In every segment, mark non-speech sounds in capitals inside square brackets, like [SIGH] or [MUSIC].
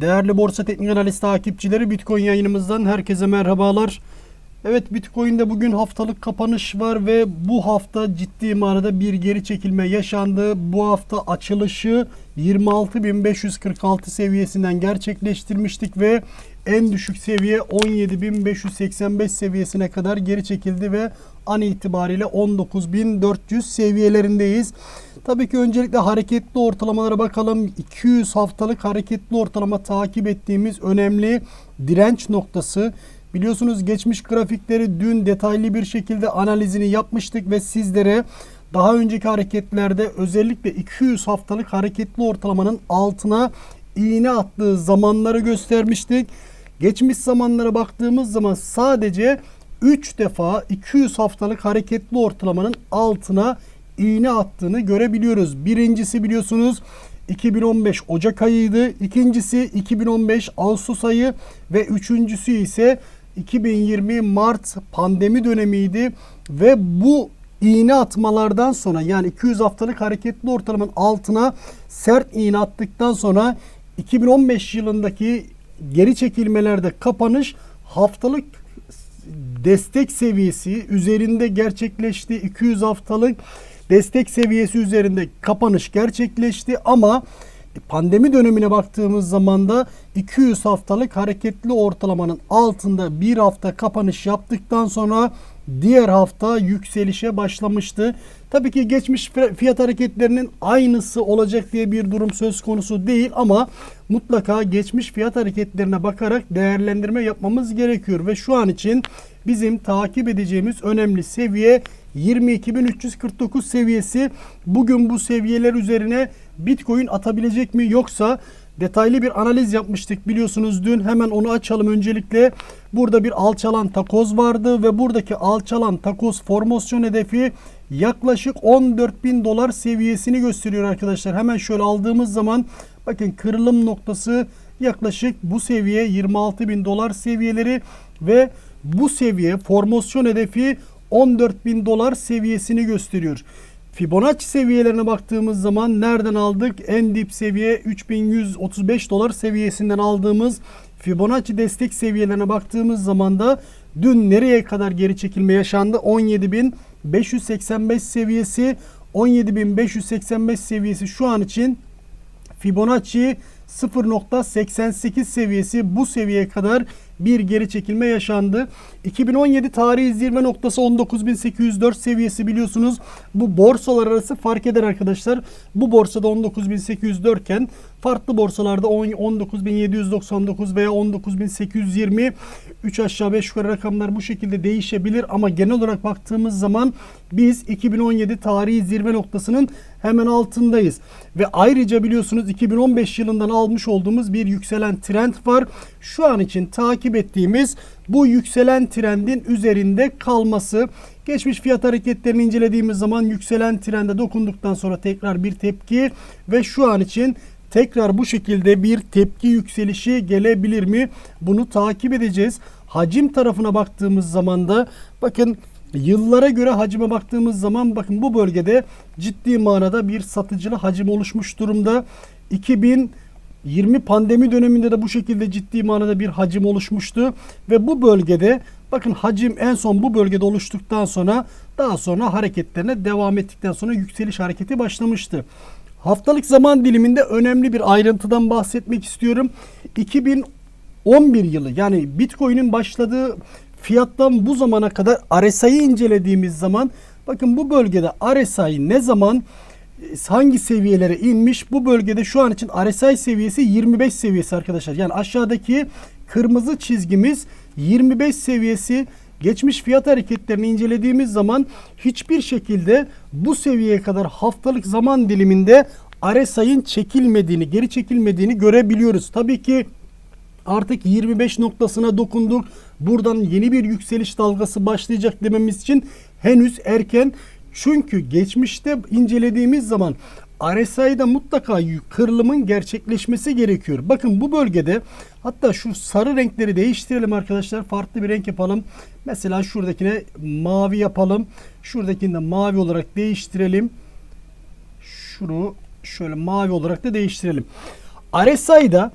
Değerli Borsa Teknik Analiz takipçileri Bitcoin yayınımızdan herkese merhabalar. Evet Bitcoin'de bugün haftalık kapanış var ve bu hafta ciddi manada bir geri çekilme yaşandı. Bu hafta açılışı 26.546 seviyesinden gerçekleştirmiştik ve en düşük seviye 17.585 seviyesine kadar geri çekildi ve an itibariyle 19.400 seviyelerindeyiz. Tabii ki öncelikle hareketli ortalamalara bakalım. 200 haftalık hareketli ortalama takip ettiğimiz önemli direnç noktası. Biliyorsunuz geçmiş grafikleri dün detaylı bir şekilde analizini yapmıştık ve sizlere daha önceki hareketlerde özellikle 200 haftalık hareketli ortalamanın altına iğne attığı zamanları göstermiştik. Geçmiş zamanlara baktığımız zaman sadece 3 defa 200 haftalık hareketli ortalamanın altına iğne attığını görebiliyoruz. Birincisi biliyorsunuz 2015 Ocak ayıydı. İkincisi 2015 Ağustos ayı ve üçüncüsü ise 2020 Mart pandemi dönemiydi ve bu iğne atmalardan sonra yani 200 haftalık hareketli ortalamanın altına sert iğne attıktan sonra 2015 yılındaki geri çekilmelerde kapanış haftalık destek seviyesi üzerinde gerçekleşti. 200 haftalık destek seviyesi üzerinde kapanış gerçekleşti ama pandemi dönemine baktığımız zaman da 200 haftalık hareketli ortalamanın altında bir hafta kapanış yaptıktan sonra diğer hafta yükselişe başlamıştı. Tabii ki geçmiş fiyat hareketlerinin aynısı olacak diye bir durum söz konusu değil ama mutlaka geçmiş fiyat hareketlerine bakarak değerlendirme yapmamız gerekiyor ve şu an için bizim takip edeceğimiz önemli seviye 22.349 seviyesi. Bugün bu seviyeler üzerine Bitcoin atabilecek mi yoksa detaylı bir analiz yapmıştık biliyorsunuz dün hemen onu açalım öncelikle. Burada bir alçalan takoz vardı ve buradaki alçalan takoz formasyon hedefi yaklaşık 14.000 dolar seviyesini gösteriyor arkadaşlar. Hemen şöyle aldığımız zaman bakın kırılım noktası yaklaşık bu seviye 26.000 dolar seviyeleri ve bu seviye formasyon hedefi 14.000 dolar seviyesini gösteriyor. Fibonacci seviyelerine baktığımız zaman nereden aldık? En dip seviye 3135 dolar seviyesinden aldığımız Fibonacci destek seviyelerine baktığımız zaman da dün nereye kadar geri çekilme yaşandı? 17.585 seviyesi 17.585 seviyesi şu an için Fibonacci 0.88 seviyesi bu seviyeye kadar bir geri çekilme yaşandı. 2017 tarihi zirve noktası 19.804 seviyesi biliyorsunuz. Bu borsalar arası fark eder arkadaşlar. Bu borsada 19.804 iken farklı borsalarda 19.799 veya 19.820 3 aşağı 5 yukarı rakamlar bu şekilde değişebilir ama genel olarak baktığımız zaman biz 2017 tarihi zirve noktasının hemen altındayız. Ve ayrıca biliyorsunuz 2015 yılından almış olduğumuz bir yükselen trend var. Şu an için takip ettiğimiz bu yükselen trendin üzerinde kalması. Geçmiş fiyat hareketlerini incelediğimiz zaman yükselen trende dokunduktan sonra tekrar bir tepki ve şu an için tekrar bu şekilde bir tepki yükselişi gelebilir mi? Bunu takip edeceğiz. Hacim tarafına baktığımız zaman da bakın Yıllara göre hacime baktığımız zaman bakın bu bölgede ciddi manada bir satıcılı hacim oluşmuş durumda. 2020 pandemi döneminde de bu şekilde ciddi manada bir hacim oluşmuştu ve bu bölgede bakın hacim en son bu bölgede oluştuktan sonra daha sonra hareketlerine devam ettikten sonra yükseliş hareketi başlamıştı. Haftalık zaman diliminde önemli bir ayrıntıdan bahsetmek istiyorum. 2011 yılı yani Bitcoin'in başladığı fiyattan bu zamana kadar RSI'yi incelediğimiz zaman bakın bu bölgede RSI ne zaman hangi seviyelere inmiş? Bu bölgede şu an için RSI seviyesi 25 seviyesi arkadaşlar. Yani aşağıdaki kırmızı çizgimiz 25 seviyesi. Geçmiş fiyat hareketlerini incelediğimiz zaman hiçbir şekilde bu seviyeye kadar haftalık zaman diliminde RSI'nin çekilmediğini, geri çekilmediğini görebiliyoruz. Tabii ki artık 25 noktasına dokunduk. Buradan yeni bir yükseliş dalgası başlayacak dememiz için henüz erken. Çünkü geçmişte incelediğimiz zaman RSI'da mutlaka kırılımın gerçekleşmesi gerekiyor. Bakın bu bölgede hatta şu sarı renkleri değiştirelim arkadaşlar. Farklı bir renk yapalım. Mesela şuradakine mavi yapalım. Şuradakini de mavi olarak değiştirelim. Şunu şöyle mavi olarak da değiştirelim. RSI'da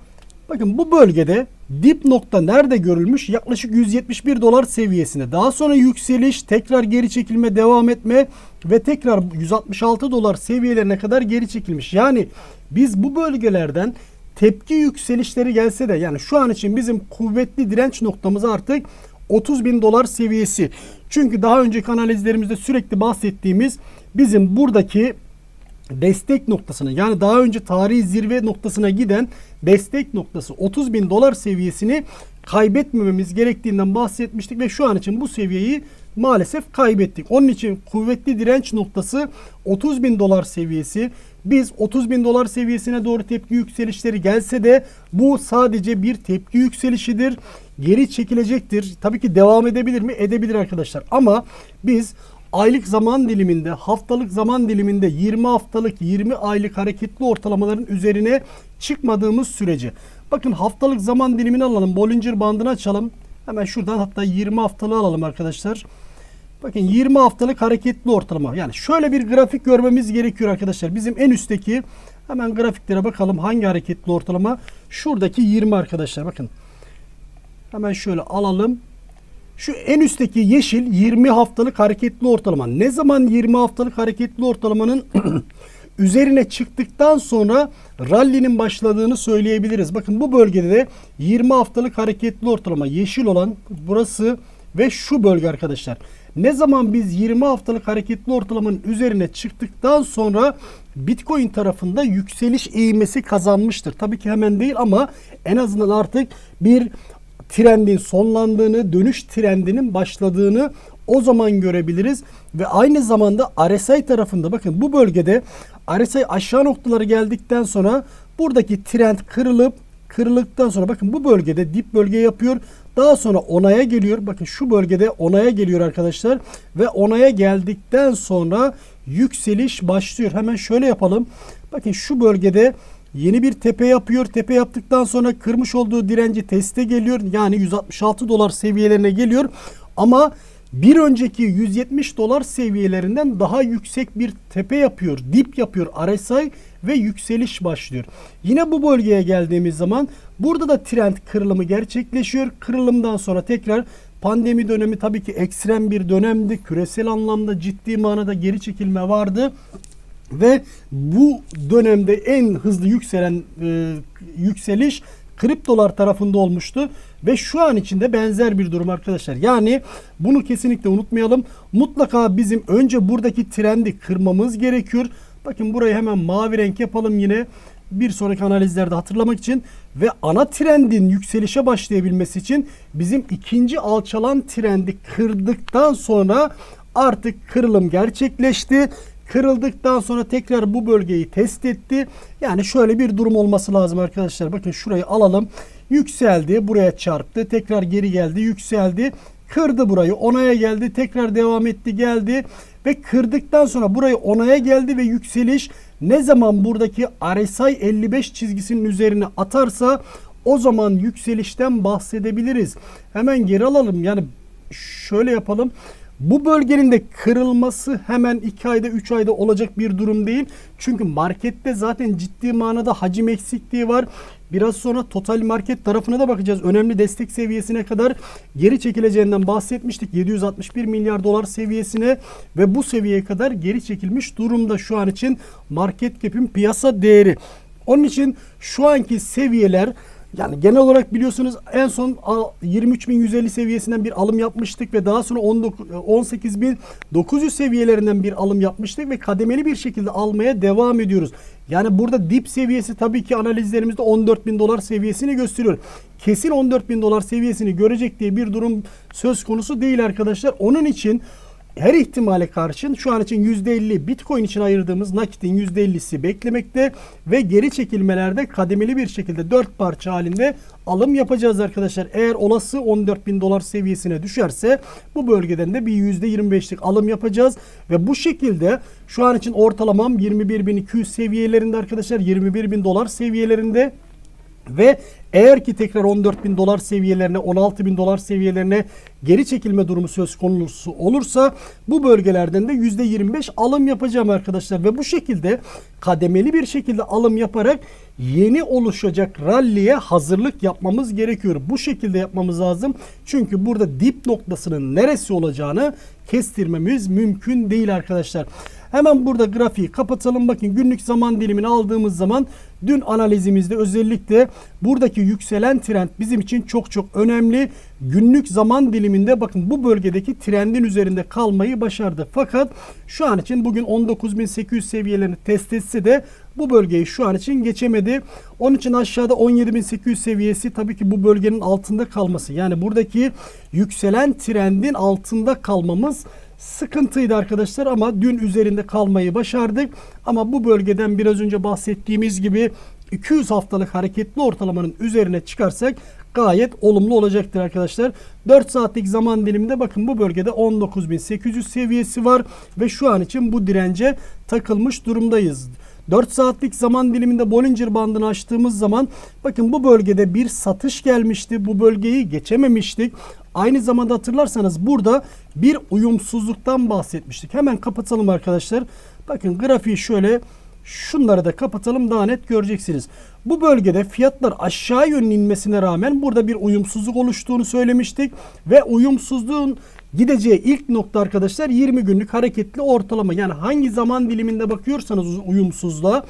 Bakın bu bölgede dip nokta nerede görülmüş? Yaklaşık 171 dolar seviyesine. Daha sonra yükseliş, tekrar geri çekilme devam etme ve tekrar 166 dolar seviyelerine kadar geri çekilmiş. Yani biz bu bölgelerden tepki yükselişleri gelse de yani şu an için bizim kuvvetli direnç noktamız artık 30 bin dolar seviyesi. Çünkü daha önceki analizlerimizde sürekli bahsettiğimiz bizim buradaki destek noktasına yani daha önce tarihi zirve noktasına giden destek noktası 30 bin dolar seviyesini kaybetmememiz gerektiğinden bahsetmiştik ve şu an için bu seviyeyi maalesef kaybettik. Onun için kuvvetli direnç noktası 30 bin dolar seviyesi. Biz 30 bin dolar seviyesine doğru tepki yükselişleri gelse de bu sadece bir tepki yükselişidir. Geri çekilecektir. Tabii ki devam edebilir mi? Edebilir arkadaşlar. Ama biz aylık zaman diliminde, haftalık zaman diliminde 20 haftalık, 20 aylık hareketli ortalamaların üzerine çıkmadığımız sürece. Bakın haftalık zaman dilimini alalım. Bollinger bandını açalım. Hemen şuradan hatta 20 haftalığı alalım arkadaşlar. Bakın 20 haftalık hareketli ortalama. Yani şöyle bir grafik görmemiz gerekiyor arkadaşlar. Bizim en üstteki hemen grafiklere bakalım hangi hareketli ortalama. Şuradaki 20 arkadaşlar bakın. Hemen şöyle alalım. Şu en üstteki yeşil 20 haftalık hareketli ortalama. Ne zaman 20 haftalık hareketli ortalamanın [CLEARS THROAT] üzerine çıktıktan sonra rally'nin başladığını söyleyebiliriz. Bakın bu bölgede de 20 haftalık hareketli ortalama yeşil olan burası ve şu bölge arkadaşlar. Ne zaman biz 20 haftalık hareketli ortalamanın üzerine çıktıktan sonra Bitcoin tarafında yükseliş eğilmesi kazanmıştır. Tabii ki hemen değil ama en azından artık bir trendin sonlandığını, dönüş trendinin başladığını o zaman görebiliriz. Ve aynı zamanda RSI tarafında bakın bu bölgede RSI aşağı noktaları geldikten sonra buradaki trend kırılıp kırıldıktan sonra bakın bu bölgede dip bölge yapıyor. Daha sonra onaya geliyor. Bakın şu bölgede onaya geliyor arkadaşlar. Ve onaya geldikten sonra yükseliş başlıyor. Hemen şöyle yapalım. Bakın şu bölgede yeni bir tepe yapıyor. Tepe yaptıktan sonra kırmış olduğu direnci teste geliyor. Yani 166 dolar seviyelerine geliyor. Ama bir önceki 170 dolar seviyelerinden daha yüksek bir tepe yapıyor. Dip yapıyor RSI ve yükseliş başlıyor. Yine bu bölgeye geldiğimiz zaman burada da trend kırılımı gerçekleşiyor. Kırılımdan sonra tekrar pandemi dönemi tabii ki ekstrem bir dönemdi. Küresel anlamda ciddi manada geri çekilme vardı. Ve bu dönemde en hızlı yükselen e, yükseliş kriptolar tarafında olmuştu ve şu an içinde benzer bir durum arkadaşlar. Yani bunu kesinlikle unutmayalım. Mutlaka bizim önce buradaki trendi kırmamız gerekiyor. Bakın burayı hemen mavi renk yapalım yine bir sonraki analizlerde hatırlamak için ve ana trendin yükselişe başlayabilmesi için bizim ikinci alçalan trendi kırdıktan sonra artık kırılım gerçekleşti. Kırıldıktan sonra tekrar bu bölgeyi test etti. Yani şöyle bir durum olması lazım arkadaşlar. Bakın şurayı alalım. Yükseldi. Buraya çarptı. Tekrar geri geldi. Yükseldi. Kırdı burayı. Onaya geldi. Tekrar devam etti. Geldi. Ve kırdıktan sonra burayı onaya geldi ve yükseliş ne zaman buradaki RSI 55 çizgisinin üzerine atarsa o zaman yükselişten bahsedebiliriz. Hemen geri alalım. Yani şöyle yapalım. Bu bölgenin de kırılması hemen 2 ayda 3 ayda olacak bir durum değil. Çünkü markette zaten ciddi manada hacim eksikliği var. Biraz sonra total market tarafına da bakacağız. Önemli destek seviyesine kadar geri çekileceğinden bahsetmiştik. 761 milyar dolar seviyesine ve bu seviyeye kadar geri çekilmiş durumda şu an için market cap'in piyasa değeri. Onun için şu anki seviyeler yani genel olarak biliyorsunuz en son 23.150 seviyesinden bir alım yapmıştık ve daha sonra 18.900 seviyelerinden bir alım yapmıştık ve kademeli bir şekilde almaya devam ediyoruz. Yani burada dip seviyesi tabii ki analizlerimizde 14.000 dolar seviyesini gösteriyor. Kesin 14.000 dolar seviyesini görecek diye bir durum söz konusu değil arkadaşlar. Onun için her ihtimale karşın şu an için %50 Bitcoin için ayırdığımız nakitin %50'si beklemekte ve geri çekilmelerde kademeli bir şekilde 4 parça halinde alım yapacağız arkadaşlar. Eğer olası 14 bin dolar seviyesine düşerse bu bölgeden de bir %25'lik alım yapacağız. Ve bu şekilde şu an için ortalamam 21.200 seviyelerinde arkadaşlar. 21 bin dolar seviyelerinde ve eğer ki tekrar 14 bin dolar seviyelerine 16 bin dolar seviyelerine geri çekilme durumu söz konusu olursa bu bölgelerden de %25 alım yapacağım arkadaşlar ve bu şekilde kademeli bir şekilde alım yaparak yeni oluşacak ralliye hazırlık yapmamız gerekiyor. Bu şekilde yapmamız lazım. Çünkü burada dip noktasının neresi olacağını kestirmemiz mümkün değil arkadaşlar. Hemen burada grafiği kapatalım. Bakın günlük zaman dilimini aldığımız zaman dün analizimizde özellikle buradaki yükselen trend bizim için çok çok önemli. Günlük zaman diliminde bakın bu bölgedeki trendin üzerinde kalmayı başardı. Fakat şu an için bugün 19.800 seviyelerini test etse de bu bölgeyi şu an için geçemedi. Onun için aşağıda 17.800 seviyesi tabii ki bu bölgenin altında kalması. Yani buradaki yükselen trendin altında kalmamız sıkıntıydı arkadaşlar ama dün üzerinde kalmayı başardık. Ama bu bölgeden biraz önce bahsettiğimiz gibi 200 haftalık hareketli ortalamanın üzerine çıkarsak gayet olumlu olacaktır arkadaşlar. 4 saatlik zaman diliminde bakın bu bölgede 19.800 seviyesi var ve şu an için bu dirence takılmış durumdayız. 4 saatlik zaman diliminde Bollinger bandını açtığımız zaman bakın bu bölgede bir satış gelmişti. Bu bölgeyi geçememiştik. Aynı zamanda hatırlarsanız burada bir uyumsuzluktan bahsetmiştik. Hemen kapatalım arkadaşlar. Bakın grafiği şöyle şunları da kapatalım daha net göreceksiniz. Bu bölgede fiyatlar aşağı yönlü inmesine rağmen burada bir uyumsuzluk oluştuğunu söylemiştik. Ve uyumsuzluğun gideceği ilk nokta arkadaşlar 20 günlük hareketli ortalama. Yani hangi zaman diliminde bakıyorsanız uyumsuzluğa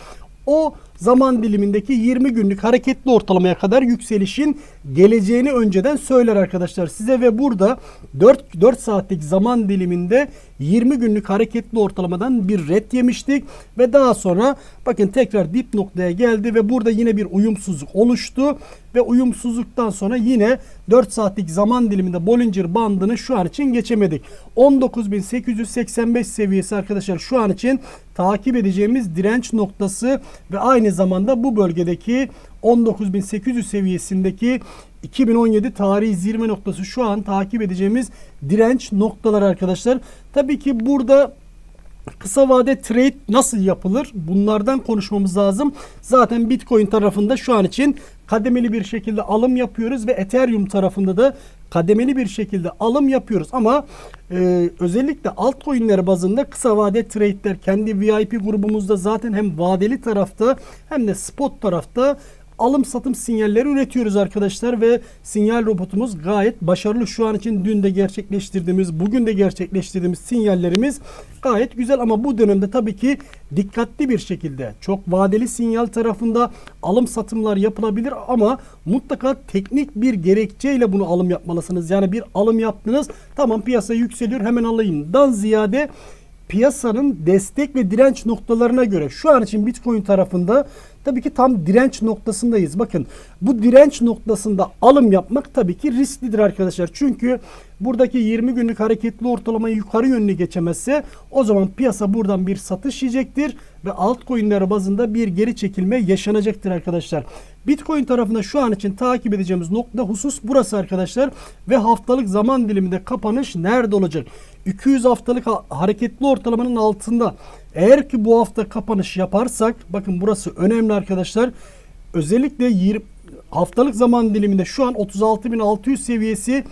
o zaman dilimindeki 20 günlük hareketli ortalamaya kadar yükselişin geleceğini önceden söyler arkadaşlar size ve burada 4 4 saatlik zaman diliminde 20 günlük hareketli ortalamadan bir red yemiştik ve daha sonra bakın tekrar dip noktaya geldi ve burada yine bir uyumsuzluk oluştu ve uyumsuzluktan sonra yine 4 saatlik zaman diliminde Bollinger bandını şu an için geçemedik. 19.885 seviyesi arkadaşlar şu an için takip edeceğimiz direnç noktası ve aynı zamanda bu bölgedeki 19.800 seviyesindeki 2017 tarihi zirve noktası şu an takip edeceğimiz direnç noktaları arkadaşlar. Tabii ki burada Kısa vade trade nasıl yapılır? Bunlardan konuşmamız lazım. Zaten Bitcoin tarafında şu an için kademeli bir şekilde alım yapıyoruz ve Ethereum tarafında da kademeli bir şekilde alım yapıyoruz. Ama e, özellikle altcoin'ler bazında kısa vade trade'ler kendi VIP grubumuzda zaten hem vadeli tarafta hem de spot tarafta alım satım sinyalleri üretiyoruz arkadaşlar ve sinyal robotumuz gayet başarılı. Şu an için dün de gerçekleştirdiğimiz, bugün de gerçekleştirdiğimiz sinyallerimiz gayet güzel ama bu dönemde tabii ki dikkatli bir şekilde çok vadeli sinyal tarafında alım satımlar yapılabilir ama mutlaka teknik bir gerekçeyle bunu alım yapmalısınız. Yani bir alım yaptınız tamam piyasa yükseliyor hemen alayım dan ziyade piyasanın destek ve direnç noktalarına göre şu an için Bitcoin tarafında tabii ki tam direnç noktasındayız. Bakın bu direnç noktasında alım yapmak tabii ki risklidir arkadaşlar. Çünkü buradaki 20 günlük hareketli ortalamayı yukarı yönlü geçemezse o zaman piyasa buradan bir satış yiyecektir ve altcoin'ler bazında bir geri çekilme yaşanacaktır arkadaşlar. Bitcoin tarafında şu an için takip edeceğimiz nokta husus burası arkadaşlar ve haftalık zaman diliminde kapanış nerede olacak? 200 haftalık hareketli ortalamanın altında. Eğer ki bu hafta kapanış yaparsak bakın burası önemli arkadaşlar. Özellikle 20 haftalık zaman diliminde şu an 36.600 seviyesi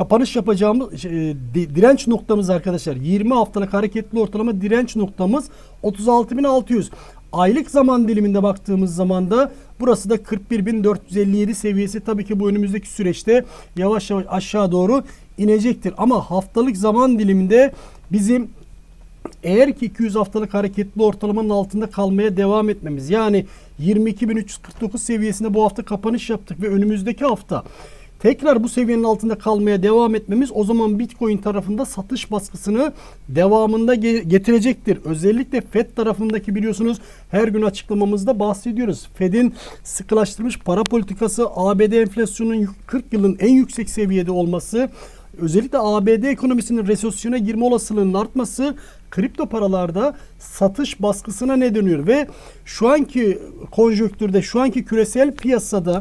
kapanış yapacağımız şey, direnç noktamız arkadaşlar. 20 haftalık hareketli ortalama direnç noktamız 36.600. Aylık zaman diliminde baktığımız zaman da burası da 41.457 seviyesi. Tabii ki bu önümüzdeki süreçte yavaş yavaş aşağı doğru inecektir. Ama haftalık zaman diliminde bizim eğer ki 200 haftalık hareketli ortalamanın altında kalmaya devam etmemiz yani 22.349 seviyesinde bu hafta kapanış yaptık ve önümüzdeki hafta tekrar bu seviyenin altında kalmaya devam etmemiz o zaman Bitcoin tarafında satış baskısını devamında getirecektir. Özellikle Fed tarafındaki biliyorsunuz her gün açıklamamızda bahsediyoruz. Fed'in sıkılaştırmış para politikası ABD enflasyonunun 40 yılın en yüksek seviyede olması özellikle ABD ekonomisinin resesyona girme olasılığının artması kripto paralarda satış baskısına ne dönüyor ve şu anki konjonktürde şu anki küresel piyasada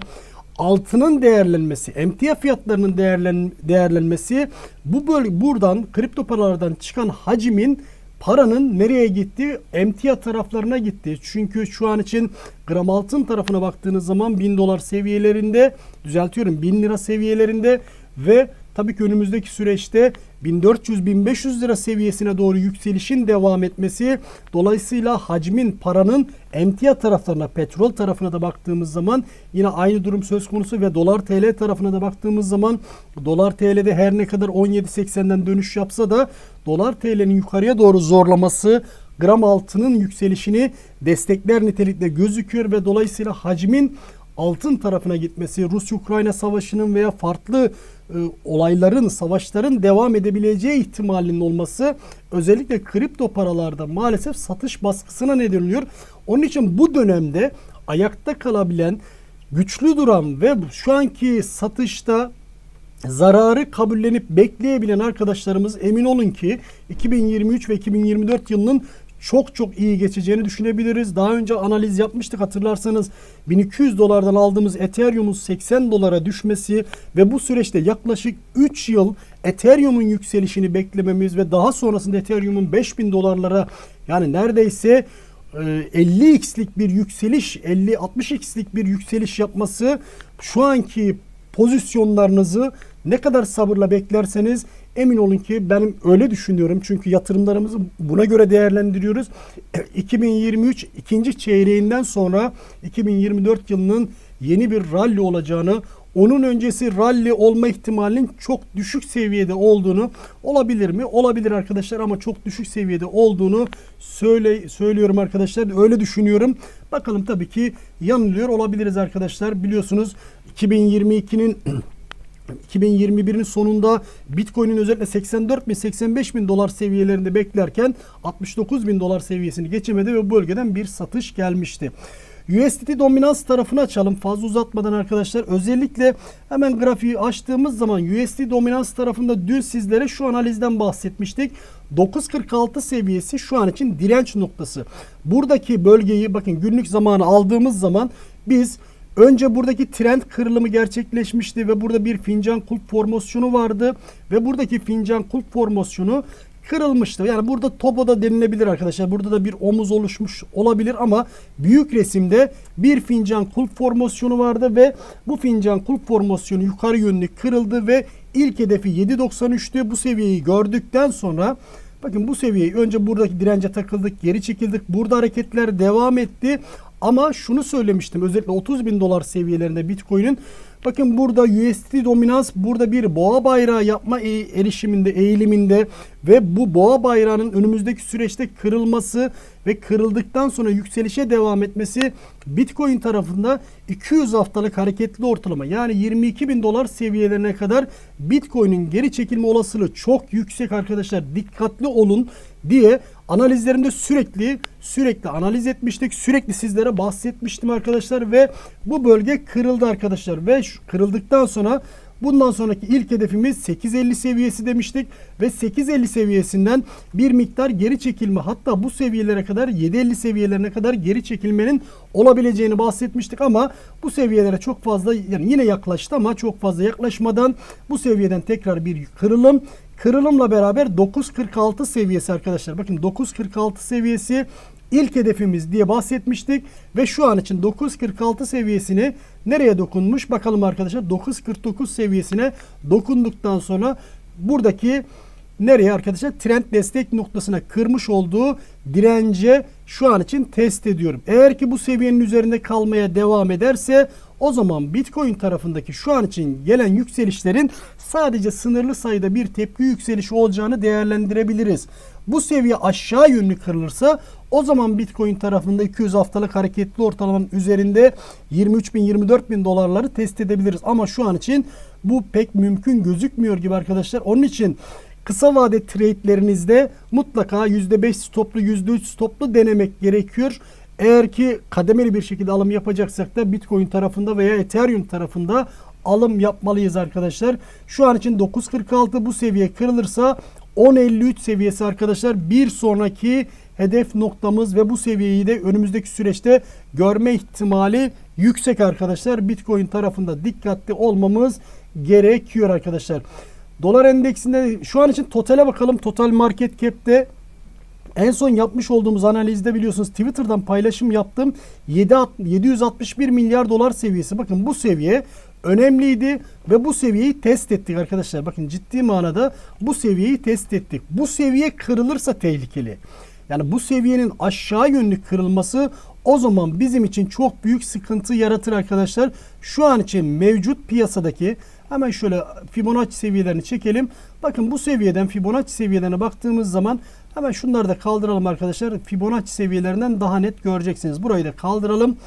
altının değerlenmesi, emtia fiyatlarının değerlen, değerlenmesi bu bölge buradan kripto paralardan çıkan hacimin paranın nereye gitti? Emtia taraflarına gitti. Çünkü şu an için gram altın tarafına baktığınız zaman 1000 dolar seviyelerinde düzeltiyorum 1000 lira seviyelerinde ve tabii ki önümüzdeki süreçte 1400-1500 lira seviyesine doğru yükselişin devam etmesi dolayısıyla hacmin paranın emtia taraflarına petrol tarafına da baktığımız zaman yine aynı durum söz konusu ve dolar TL tarafına da baktığımız zaman dolar TL'de her ne kadar 17.80'den dönüş yapsa da dolar TL'nin yukarıya doğru zorlaması gram altının yükselişini destekler nitelikte gözüküyor ve dolayısıyla hacmin altın tarafına gitmesi, Rusya-Ukrayna savaşının veya farklı e, olayların, savaşların devam edebileceği ihtimalinin olması özellikle kripto paralarda maalesef satış baskısına neden oluyor. Onun için bu dönemde ayakta kalabilen, güçlü duran ve şu anki satışta zararı kabullenip bekleyebilen arkadaşlarımız emin olun ki 2023 ve 2024 yılının çok çok iyi geçeceğini düşünebiliriz. Daha önce analiz yapmıştık hatırlarsanız 1200 dolardan aldığımız Ethereum'un 80 dolara düşmesi ve bu süreçte yaklaşık 3 yıl Ethereum'un yükselişini beklememiz ve daha sonrasında Ethereum'un 5000 dolarlara yani neredeyse 50x'lik bir yükseliş, 50-60x'lik bir yükseliş yapması şu anki pozisyonlarınızı ne kadar sabırla beklerseniz emin olun ki benim öyle düşünüyorum. Çünkü yatırımlarımızı buna göre değerlendiriyoruz. 2023 ikinci çeyreğinden sonra 2024 yılının yeni bir rally olacağını onun öncesi rally olma ihtimalinin çok düşük seviyede olduğunu olabilir mi? Olabilir arkadaşlar ama çok düşük seviyede olduğunu söyle söylüyorum arkadaşlar. Öyle düşünüyorum. Bakalım tabii ki yanılıyor olabiliriz arkadaşlar. Biliyorsunuz 2022'nin 2021'in sonunda Bitcoin'in özellikle 84 bin 85 bin dolar seviyelerinde beklerken 69 bin dolar seviyesini geçemedi ve bu bölgeden bir satış gelmişti. USDT dominans tarafını açalım fazla uzatmadan arkadaşlar. Özellikle hemen grafiği açtığımız zaman USD dominans tarafında dün sizlere şu analizden bahsetmiştik. 9.46 seviyesi şu an için direnç noktası. Buradaki bölgeyi bakın günlük zamanı aldığımız zaman biz Önce buradaki trend kırılımı gerçekleşmişti ve burada bir fincan kulp formasyonu vardı ve buradaki fincan kulp formasyonu kırılmıştı. Yani burada topoda denilebilir arkadaşlar. Burada da bir omuz oluşmuş olabilir ama büyük resimde bir fincan kulp formasyonu vardı ve bu fincan kulp formasyonu yukarı yönlü kırıldı ve ilk hedefi 7.93'tü. Bu seviyeyi gördükten sonra bakın bu seviyeyi önce buradaki dirence takıldık, geri çekildik. Burada hareketler devam etti. Ama şunu söylemiştim özellikle 30 bin dolar seviyelerinde Bitcoin'in. Bakın burada USD dominans burada bir boğa bayrağı yapma e, erişiminde eğiliminde ve bu boğa bayrağının önümüzdeki süreçte kırılması ve kırıldıktan sonra yükselişe devam etmesi Bitcoin tarafında 200 haftalık hareketli ortalama. Yani 22 bin dolar seviyelerine kadar Bitcoin'in geri çekilme olasılığı çok yüksek arkadaşlar. Dikkatli olun diye analizlerimde sürekli sürekli analiz etmiştik. Sürekli sizlere bahsetmiştim arkadaşlar ve bu bölge kırıldı arkadaşlar ve kırıldıktan sonra Bundan sonraki ilk hedefimiz 8.50 seviyesi demiştik ve 8.50 seviyesinden bir miktar geri çekilme hatta bu seviyelere kadar 7.50 seviyelerine kadar geri çekilmenin olabileceğini bahsetmiştik ama bu seviyelere çok fazla yani yine yaklaştı ama çok fazla yaklaşmadan bu seviyeden tekrar bir kırılım Kırılımla beraber 9.46 seviyesi arkadaşlar. Bakın 9.46 seviyesi ilk hedefimiz diye bahsetmiştik. Ve şu an için 9.46 seviyesini nereye dokunmuş? Bakalım arkadaşlar 9.49 seviyesine dokunduktan sonra buradaki nereye arkadaşlar? Trend destek noktasına kırmış olduğu dirence şu an için test ediyorum. Eğer ki bu seviyenin üzerinde kalmaya devam ederse o zaman Bitcoin tarafındaki şu an için gelen yükselişlerin sadece sınırlı sayıda bir tepki yükselişi olacağını değerlendirebiliriz. Bu seviye aşağı yönlü kırılırsa o zaman Bitcoin tarafında 200 haftalık hareketli ortalamanın üzerinde 23 bin 24 bin dolarları test edebiliriz. Ama şu an için bu pek mümkün gözükmüyor gibi arkadaşlar. Onun için kısa vade trade'lerinizde mutlaka %5 stoplu %3 stoplu denemek gerekiyor. Eğer ki kademeli bir şekilde alım yapacaksak da Bitcoin tarafında veya Ethereum tarafında alım yapmalıyız arkadaşlar. Şu an için 9.46 bu seviye kırılırsa 10.53 seviyesi arkadaşlar bir sonraki hedef noktamız ve bu seviyeyi de önümüzdeki süreçte görme ihtimali yüksek arkadaşlar. Bitcoin tarafında dikkatli olmamız gerekiyor arkadaşlar. Dolar endeksinde şu an için totale bakalım. Total market cap'te en son yapmış olduğumuz analizde biliyorsunuz Twitter'dan paylaşım yaptım. 7, 761 milyar dolar seviyesi. Bakın bu seviye önemliydi ve bu seviyeyi test ettik arkadaşlar. Bakın ciddi manada bu seviyeyi test ettik. Bu seviye kırılırsa tehlikeli. Yani bu seviyenin aşağı yönlü kırılması o zaman bizim için çok büyük sıkıntı yaratır arkadaşlar. Şu an için mevcut piyasadaki hemen şöyle Fibonacci seviyelerini çekelim. Bakın bu seviyeden Fibonacci seviyelerine baktığımız zaman hemen şunları da kaldıralım arkadaşlar. Fibonacci seviyelerinden daha net göreceksiniz. Burayı da kaldıralım.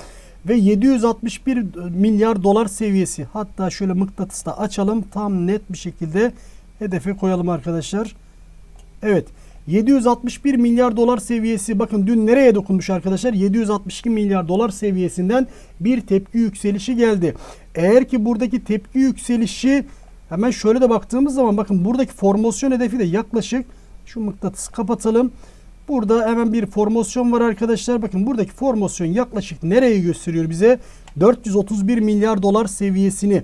Ve 761 milyar dolar seviyesi. Hatta şöyle mıknatısla açalım. Tam net bir şekilde hedefe koyalım arkadaşlar. Evet. 761 milyar dolar seviyesi bakın dün nereye dokunmuş arkadaşlar 762 milyar dolar seviyesinden bir tepki yükselişi geldi. Eğer ki buradaki tepki yükselişi hemen şöyle de baktığımız zaman bakın buradaki formasyon hedefi de yaklaşık şu mıknatısı kapatalım. Burada hemen bir formasyon var arkadaşlar. Bakın buradaki formasyon yaklaşık nereyi gösteriyor bize? 431 milyar dolar seviyesini.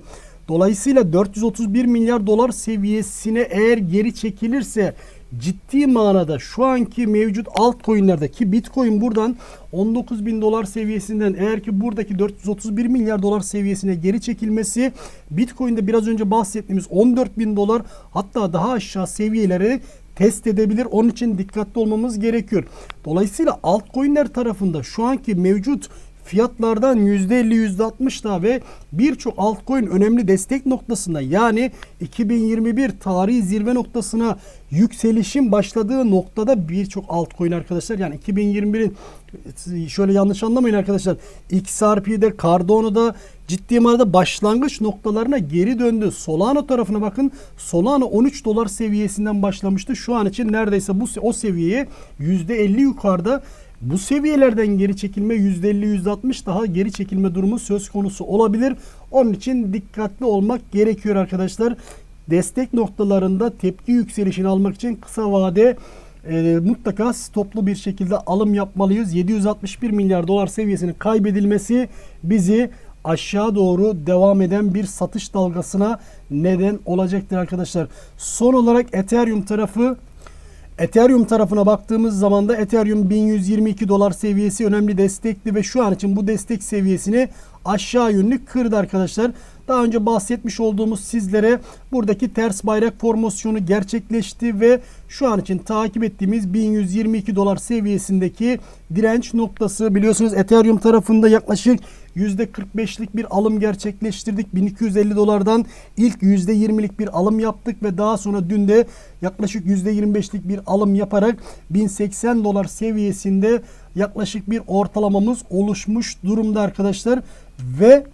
Dolayısıyla 431 milyar dolar seviyesine eğer geri çekilirse ciddi manada şu anki mevcut altcoin'lerde ki Bitcoin buradan 19 bin dolar seviyesinden eğer ki buradaki 431 milyar dolar seviyesine geri çekilmesi Bitcoin'de biraz önce bahsettiğimiz 14 bin dolar hatta daha aşağı seviyelere test edebilir. Onun için dikkatli olmamız gerekiyor. Dolayısıyla altcoin'ler tarafında şu anki mevcut fiyatlardan %50 %60 daha ve birçok altcoin önemli destek noktasında yani 2021 tarihi zirve noktasına yükselişin başladığı noktada birçok altcoin arkadaşlar yani 2021'in şöyle yanlış anlamayın arkadaşlar XRP'de Cardano'da ciddi manada başlangıç noktalarına geri döndü. Solana tarafına bakın. Solana 13 dolar seviyesinden başlamıştı. Şu an için neredeyse bu o seviyeye %50 yukarıda bu seviyelerden geri çekilme %50 %60 daha geri çekilme durumu söz konusu olabilir. Onun için dikkatli olmak gerekiyor arkadaşlar. Destek noktalarında tepki yükselişini almak için kısa vade e, mutlaka stoplu bir şekilde alım yapmalıyız. 761 milyar dolar seviyesinin kaybedilmesi bizi aşağı doğru devam eden bir satış dalgasına neden olacaktır arkadaşlar. Son olarak Ethereum tarafı Ethereum tarafına baktığımız zaman da Ethereum 1122 dolar seviyesi önemli destekli ve şu an için bu destek seviyesini aşağı yönlü kırdı arkadaşlar. Daha önce bahsetmiş olduğumuz sizlere buradaki ters bayrak formasyonu gerçekleşti ve şu an için takip ettiğimiz 1122 dolar seviyesindeki direnç noktası biliyorsunuz Ethereum tarafında yaklaşık %45'lik bir alım gerçekleştirdik. 1250 dolardan ilk %20'lik bir alım yaptık ve daha sonra dün de yaklaşık %25'lik bir alım yaparak 1080 dolar seviyesinde yaklaşık bir ortalamamız oluşmuş durumda arkadaşlar ve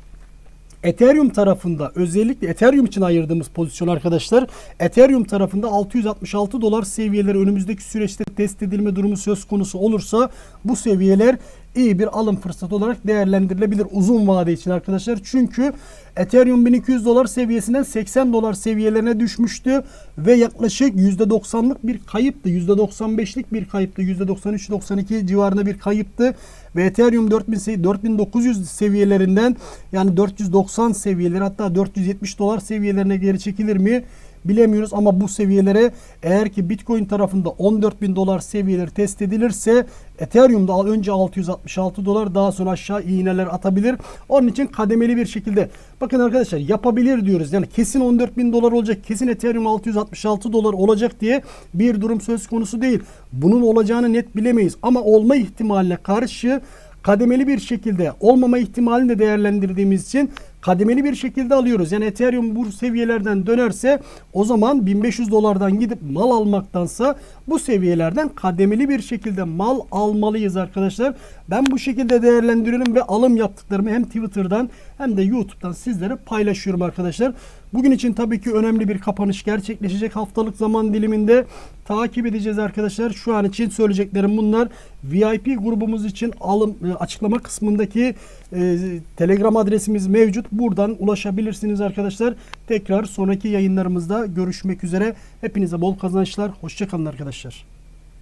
Ethereum tarafında özellikle Ethereum için ayırdığımız pozisyon arkadaşlar Ethereum tarafında 666 dolar seviyeleri önümüzdeki süreçte test edilme durumu söz konusu olursa bu seviyeler iyi bir alım fırsatı olarak değerlendirilebilir uzun vade için arkadaşlar. Çünkü Ethereum 1200 dolar seviyesinden 80 dolar seviyelerine düşmüştü ve yaklaşık %90'lık bir kayıptı. %95'lik bir kayıptı. %93-92 civarında bir kayıptı. Ve Ethereum 4000 4900 seviyelerinden yani 490 seviyeleri hatta 470 dolar seviyelerine geri çekilir mi? Bilemiyoruz ama bu seviyelere eğer ki Bitcoin tarafında 14 bin dolar seviyeleri test edilirse Ethereum'da önce 666 dolar daha sonra aşağı iğneler atabilir. Onun için kademeli bir şekilde bakın arkadaşlar yapabilir diyoruz. Yani kesin 14 bin dolar olacak kesin Ethereum 666 dolar olacak diye bir durum söz konusu değil. Bunun olacağını net bilemeyiz ama olma ihtimaline karşı kademeli bir şekilde olmama ihtimalini de değerlendirdiğimiz için kademeli bir şekilde alıyoruz. Yani Ethereum bu seviyelerden dönerse o zaman 1500 dolardan gidip mal almaktansa bu seviyelerden kademeli bir şekilde mal almalıyız arkadaşlar. Ben bu şekilde değerlendiriyorum ve alım yaptıklarımı hem Twitter'dan hem de YouTube'dan sizlere paylaşıyorum arkadaşlar. Bugün için tabii ki önemli bir kapanış gerçekleşecek haftalık zaman diliminde takip edeceğiz arkadaşlar. Şu an için söyleyeceklerim bunlar. VIP grubumuz için alım e, açıklama kısmındaki e, Telegram adresimiz mevcut. Buradan ulaşabilirsiniz arkadaşlar. Tekrar sonraki yayınlarımızda görüşmek üzere. Hepinize bol kazançlar. Hoşçakalın arkadaşlar.